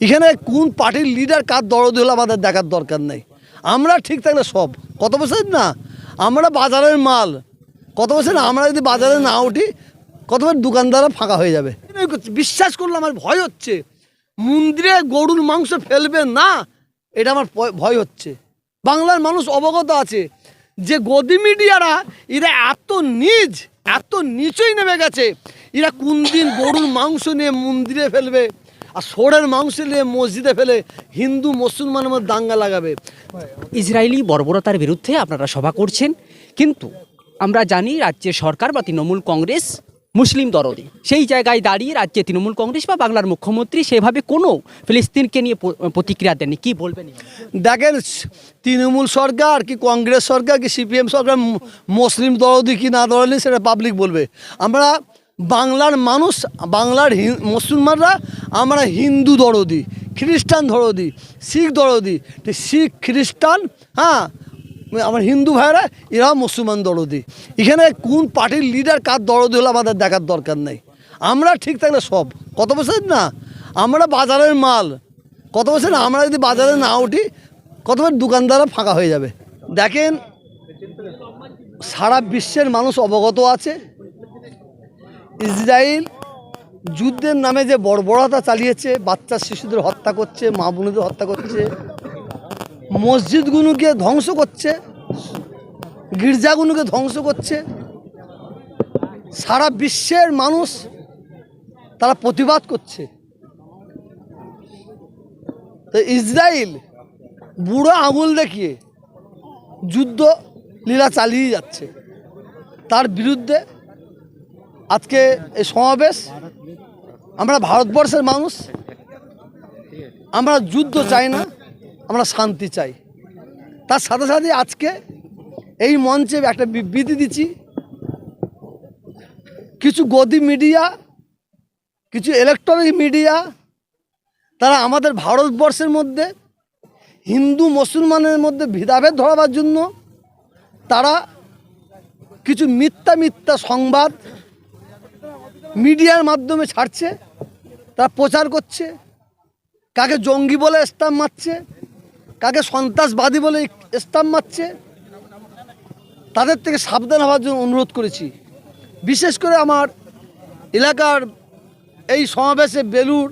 এখানে কোন পার্টির লিডার কার দরদ হলো আমাদের দেখার দরকার নেই? আমরা ঠিক থাকলে সব। কত বছর না? আমরা বাজারের মাল। কত বছর না? আমরা যদি বাজারে না উঠি, কত বছর দোকানদাররা ফাঁকা হয়ে যাবে? বিশ্বাস করলে আমার ভয় হচ্ছে। মন্দিরে গরুর মাংস ফেলবে না, এটা আমার ভয়- ভয় হচ্ছে। বাংলার মানুষ অবগত আছে যে গদি মিডিয়ারা, এরা এত নিজ, এত নিচই নেমে গেছে। এরা কোন দিন গরুর মাংস নিয়ে মন্দিরে ফেলবে? আর সোরের মাংস নিয়ে মসজিদে ফেলে হিন্দু মুসলমানের মধ্যে দাঙ্গা লাগাবে। ইসরায়েলি বর্বরতার বিরুদ্ধে আপনারা সভা করছেন কিন্তু আমরা জানি রাজ্যের সরকার বা তৃণমূল কংগ্রেস মুসলিম দরদি। সেই জায়গায় দাঁড়িয়ে রাজ্যে তৃণমূল কংগ্রেস বা বাংলার মুখ্যমন্ত্রী সেভাবে কোনো ফিলিস্তিনকে নিয়ে প্রতিক্রিয়া দেননি। কি বলবেন দেখেন তৃণমূল সরকার কি কংগ্রেস সরকার কি সিপিএম সরকার মুসলিম দরদি কি না দরদি সেটা পাবলিক বলবে। আমরা বাংলার মানুষ, বাংলার মুসলমানরা আমরা হিন্দু দরদি, খ্রিস্টান দরদি, শিখ দরদি। শিখ, খ্রিস্টান হ্যাঁ আমার হিন্দু ভাইরা এরা মুসলমান দরদি। এখানে কোন পার্টির লিডার কার দরদি হলো আমাদের দেখার দরকার নেই। আমরা ঠিক থাকলে সব। কত বছর না? আমরা বাজারের মাল। কত বছর না? আমরা যদি বাজারে না উঠি, কত দোকানদাররা ফাঁকা হয়ে যাবে? দেখেন, সারা বিশ্বের মানুষ অবগত আছে। ইসরায়েল যুদ্ধের নামে যে বর্বরতা চালিয়েছে, বাচ্চা শিশুদের হত্যা করছে, মা বোনদের হত্যা করছে, মসজিদগুলোকে ধ্বংস করছে, গির্জাগুলোকে ধ্বংস করছে, সারা বিশ্বের মানুষ তারা প্রতিবাদ করছে। তো ইসরায়েল বুড়ো আঙুল দেখিয়ে যুদ্ধ লীলা চালিয়ে যাচ্ছে। তার বিরুদ্ধে আজকে এই সমাবেশ, আমরা ভারতবর্ষের মানুষ, আমরা যুদ্ধ চাই না, আমরা শান্তি চাই। তার সাথে সাথে আজকে এই মঞ্চে একটা বিবৃতি দিচ্ছি। কিছু গদি মিডিয়া, কিছু ইলেকট্রনিক মিডিয়া, তারা আমাদের ভারতবর্ষের মধ্যে, হিন্দু, মুসলমানের মধ্যে ভেদাভেদ ধরাবার জন্য তারা কিছু মিথ্যা মিথ্যা সংবাদ মিডিয়ার মাধ্যমে ছাড়ছে, তারা প্রচার করছে, কাকে জঙ্গি বলে স্টাম্প মারছে, কাকে সন্ত্রাসবাদী বলে স্টাম্প মারছে, তাদের থেকে সাবধান হওয়ার জন্য অনুরোধ করেছি। বিশেষ করে আমার এলাকার এই সমাবেশে বেলুর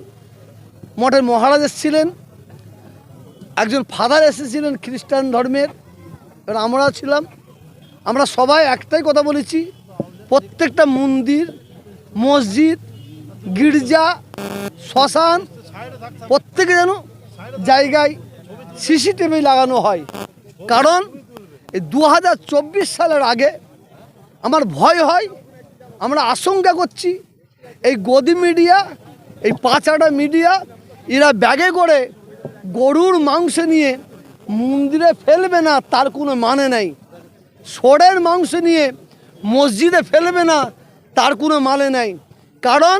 মঠের মহারাজ এসেছিলেন, একজন ফাদার এসেছিলেন খ্রিস্টান ধর্মের, এবার আমরা ছিলাম। আমরা সবাই একটাই কথা বলেছি, প্রত্যেকটা মন্দির মসজিদ, গির্জা, শ্মশান, প্রত্যেকে যেন জায়গায় সিসিটিভি লাগানো হয়। কারণ এই দু হাজার চব্বিশ সালের আগে আমার ভয় হয়, আমরা আশঙ্কা করছি এই গদি মিডিয়া, এই পাঁচাটা মিডিয়া, এরা ব্যাগে করে গরুর মাংস নিয়ে মন্দিরে ফেলবে না, তার কোনো মানে নেই। সোরের মাংস নিয়ে মসজিদে ফেলবে না তার কোনো মানে নেই। কারণ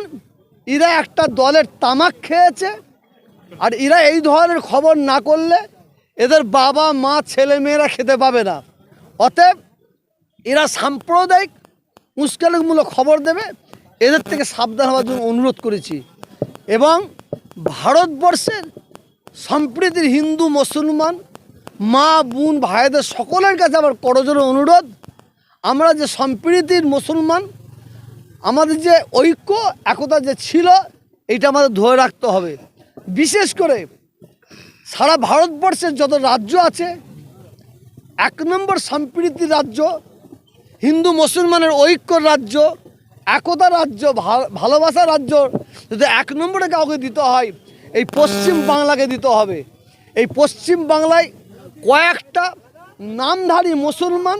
এরা একটা দলের তামাক খেয়েছে, আর এরা এই ধরনের খবর না করলে এদের বাবা, মা, ছেলে মেয়েরা খেতে পাবে না। অতএব এরা সাম্প্রদায়িক উস্কানিমূলক খবর দেবে। এদের থেকে সাবধান হওয়ার জন্য অনুরোধ করেছি। এবং ভারতবর্ষের সম্প্রীতির হিন্দু, মুসলমান, মা, বোন, ভাইদের সকলের কাছে আমার করজোর অনুরোধ, আমরা যে সম্প্রীতির মুসলমান আমাদের যে ঐক্য, একতা যে ছিল এটা আমাদের ধরে রাখতে হবে। বিশেষ করে সারা ভারতবর্ষের যত রাজ্য আছে, এক নম্বর সম্প্রীতির রাজ্য, হিন্দু মুসলমানের ঐক্য রাজ্য, একতা রাজ্য ভা- ভালোবাসার রাজ্য, যদি এক নম্বরে কাউকে দিতে হয়, এই পশ্চিম বাংলাকে দিতে হবে। এই পশ্চিম বাংলায় কয়েকটা নামধারী মুসলমান,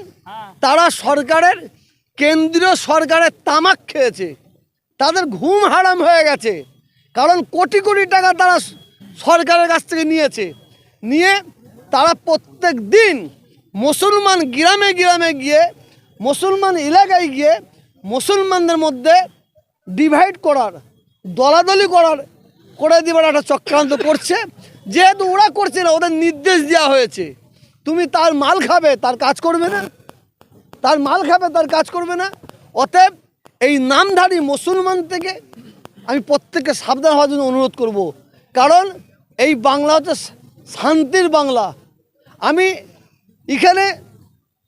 তারা সরকারের কেন্দ্রীয় সরকারের তামাক খেয়েছে। তাদের ঘুম হারাম হয়ে গেছে। কারণ কোটি কোটি টাকা তারা সরকারের কাছ থেকে নিয়েছে। নিয়ে তারা প্রত্যেক দিন মুসলমান গ্রামে গ্রামে গিয়ে, মুসলমান এলাকায় গিয়ে মুসলমানদের মধ্যে ডিভাইড করার, দলাদলি করার করে দেবার একটা চক্রান্ত করছে। যেহেতু ওরা করছে না, ওদের নির্দেশ দেওয়া হয়েছে। তুমি তার মাল খাবে, তার কাজ করবে না। তার মাল খাবে, তার কাজ করবে না। অতএব এই নামধারী মুসলমান থেকে আমি প্রত্যেককে সাবধান হওয়ার জন্য অনুরোধ করব। কারণ এই বাংলা হচ্ছে শান্তির বাংলা। আমি এখানে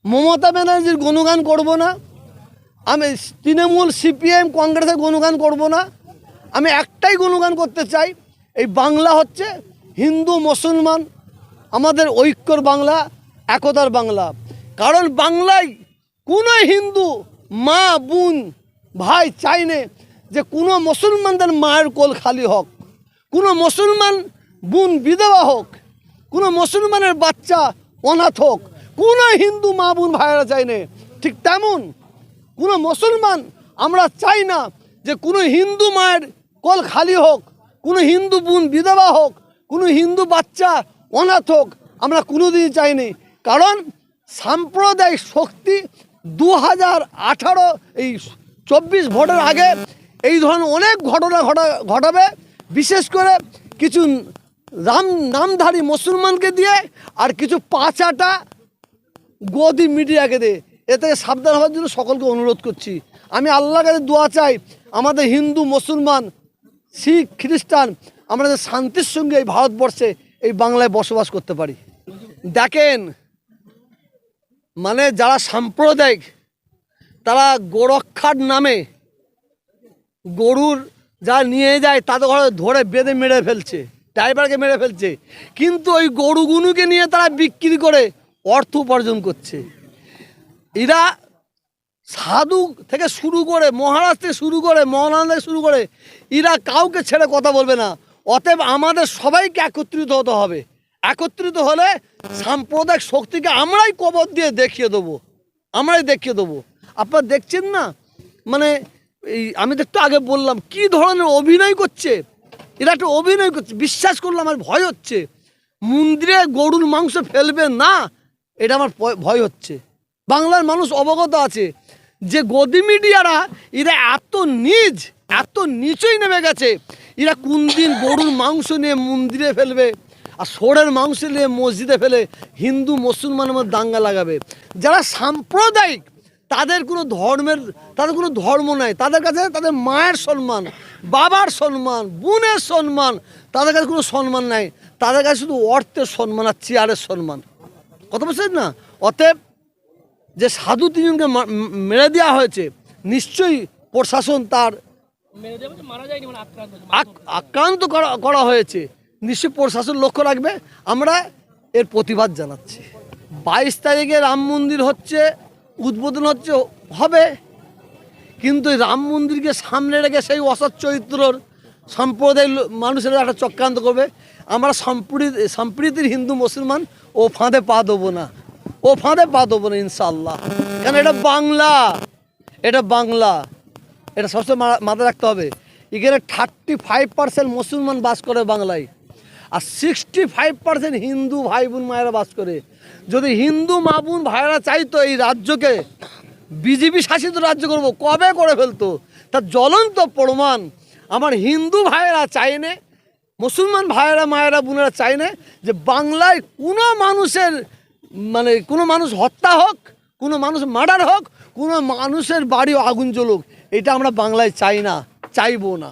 মমতা ব্যানার্জির গুণগান করব না। আমি তৃণমূল সিপিএম কংগ্রেসের গুণগান করব না। আমি একটাই গুণগান করতে চাই, এই বাংলা হচ্ছে হিন্দু মুসলমান, আমাদের ঐক্যর বাংলা, একতার বাংলা। কারণ বাংলায় কোনো হিন্দু মা, বোন, ভাই চাইনে যে কোনো মুসলমানদের মায়ের কোল খালি হোক। কোনো মুসলমান বোন, বিধবা হোক, কোনো মুসলমানের বাচ্চা অনাথ হোক, কোনো হিন্দু মা, বোন, ভাইয়েরা চাইনে ঠিক তেমন কোনো মুসলমান আমরা চাই না যে কোনো হিন্দু মায়ের কল খালি হোক, কোনো হিন্দু বোন, বিধবা হোক, কোনো হিন্দু বাচ্চা অনাথ হোক, আমরা কোনোদিনই চাইনি কারণ সাম্প্রদায়িক শক্তি দু হাজার আঠারো, এই চব্বিশ ভোটের আগে এই ধরনের অনেক ঘটনা ঘটা, ঘটাবে। বিশেষ করে কিছু রাম, নামধারী মুসলমানকে দিয়ে আর কিছু পাঁচাটা গদি মিডিয়াকে দিয়ে। এ থেকে সাবধান হওয়ার জন্য সকলকে অনুরোধ করছি। আমি আল্লাহর কাছে দোয়া চাই, আমাদের হিন্দু, মুসলমান, শিখ, খ্রিস্টান, আমরা শান্তির সঙ্গে এই ভারতবর্ষে এই বাংলায় বসবাস করতে পারি। দেখেন মানে যারা সাম্প্রদায়িক, তারা গোরক্ষার নামে গরুর যা নিয়ে যায় তাদের ঘরে ধরে বেঁধে মেরে ফেলছে, ড্রাইভারকে মেরে ফেলছে। কিন্তু ওই গরুগুনুকে নিয়ে তারা বিক্রি করে অর্থ উপার্জন করছে। এরা সাধু থেকে শুরু করে, মহারাজ থেকে শুরু করে থেকে শুরু করে, এরা কাউকে ছেড়ে কথা বলবে না। অতএব আমাদের সবাইকে একত্রিত হতে হবে। একত্রিত হলে সাম্প্রদায়িক শক্তিকে আমরাই কবর দিয়ে দেখিয়ে দেবো। আমরাই দেখিয়ে দেবো। আপনারা দেখছেন না? মানে এই আমি তো একটু আগে বললাম, কি ধরনের অভিনয় করছে? এরা একটা অভিনয় করছে, বিশ্বাস করলাম আমার ভয় হচ্ছে। মন্দিরে গরুর মাংস ফেলবে না, এটা আমার ভয় হচ্ছে। বাংলার মানুষ অবগত আছে যে গদি মিডিয়ারা, এরা এত নিজ, এত নিচই নেমে গেছে। এরা কোন দিন গরুর মাংস নিয়ে মন্দিরে ফেলবে? আর সোরের মাংস নিয়ে মসজিদে ফেলে হিন্দু মুসলমানের মধ্যে দাঙ্গা লাগাবে। যারা সাম্প্রদায়িক তাদের কোনো ধর্মের তাদের কোনো ধর্ম নাই। তাদের কাছে তাদের মায়ের সম্মান বাবার সম্মান বোনের সম্মান তাদের কাছে কোনো সম্মান নাই। তাদের কাছে শুধু অর্থের সম্মান আর চেয়ারের সম্মান। কথা বলছেন না? অতএব যে সাধু তিনজনকে মেরে দেওয়া হয়েছে নিশ্চয়ই প্রশাসন তার আক- আক্রান্ত করা করা হয়েছে। নিশ্চয়ই প্রশাসন লক্ষ্য রাখবে। আমরা এর প্রতিবাদ জানাচ্ছি। বাইশ তারিখে রাম মন্দির হচ্ছে, উদ্বোধন হচ্ছে, হবে। কিন্তু রাম মন্দিরকে সামনে রেখে সেই অসৎ চরিত্রর সম্প্রদায়ের মানুষেরা একটা চক্রান্ত করবে। আমরা সম্প্রীতি, সম্প্রীতির হিন্দু মুসলমান, ও ফাঁদে পা দেবো না। ও ফাঁদে পা দেবো না ইনশাল্লাহ কেন এটা বাংলা? এটা বাংলা। এটা সবসময় মাথায় রাখতে হবে। এখানে থার্টি ফাইভ পার্সেন্ট মুসলমান বাস করে বাংলায়। আর সিক্সটি ফাইভ পার্সেন্ট হিন্দু ভাই বোন মায়েরা বাস করে। যদি হিন্দু মা বোন ভাইয়েরা চাইতো এই রাজ্যকে, বিজেপি শাসিত রাজ্য করব, কবে করে ফেলতো? তার জ্বলন্ত প্রমাণ আমার হিন্দু ভাইয়েরা চাইনে মুসলমান ভাইয়েরা, মায়েরা, বোনেরা চাই চাইনে যে বাংলায় কোনো মানুষের মানে কোনো মানুষ হত্যা হোক, কোনো মানুষ মার্ডার হোক, কোনো মানুষের বাড়ি আগুন জ্বলুক, এটা আমরা বাংলায় চাই না, চাইব না।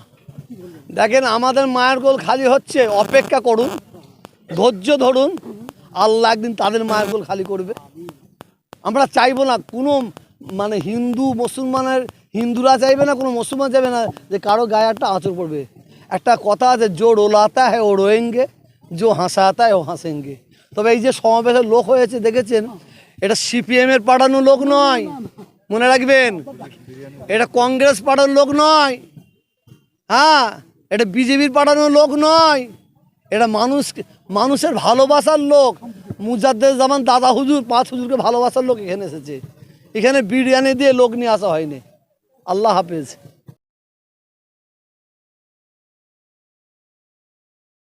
দেখেন আমাদের মায়ের গোল খালি হচ্ছে, অপেক্ষা করুন, ধৈর্য ধরুন, আল্লাহ একদিন তাদের মায়ের গোল খালি করবে। আমরা চাইব না কোনো মানে হিন্দু, মুসলমানের হিন্দুরা চাইবে না, কোনো মুসলমান চাইবে না যে কারও গায়ে একটা আঁচড় পড়বে। একটা কথা আছে, জো রোলাতা হ্যাঁ ও রোয়েঙ্গে, জো হাসাতা ও হাসেঙ্গে। তবে এই যে সমাবেশের লোক হয়েছে, দেখেছেন? এটা সিপিএমের পাঠানো লোক নয়, মনে রাখবেন? এটা কংগ্রেস পাঠানো লোক নয়। হ্যাঁ এটা বিজেপির পাঠানো লোক নয়। এটা মানুষ মানুষের ভালোবাসার লোক। মুজাদ্দের জামান দাদা হুজুর, পাঁচ হুজুরকে ভালোবাসার লোক এখানে এসেছে। এখানে বিরিয়ানি দিয়ে লোক নিয়ে আসা হয়নি। আল্লাহ হাফেজ।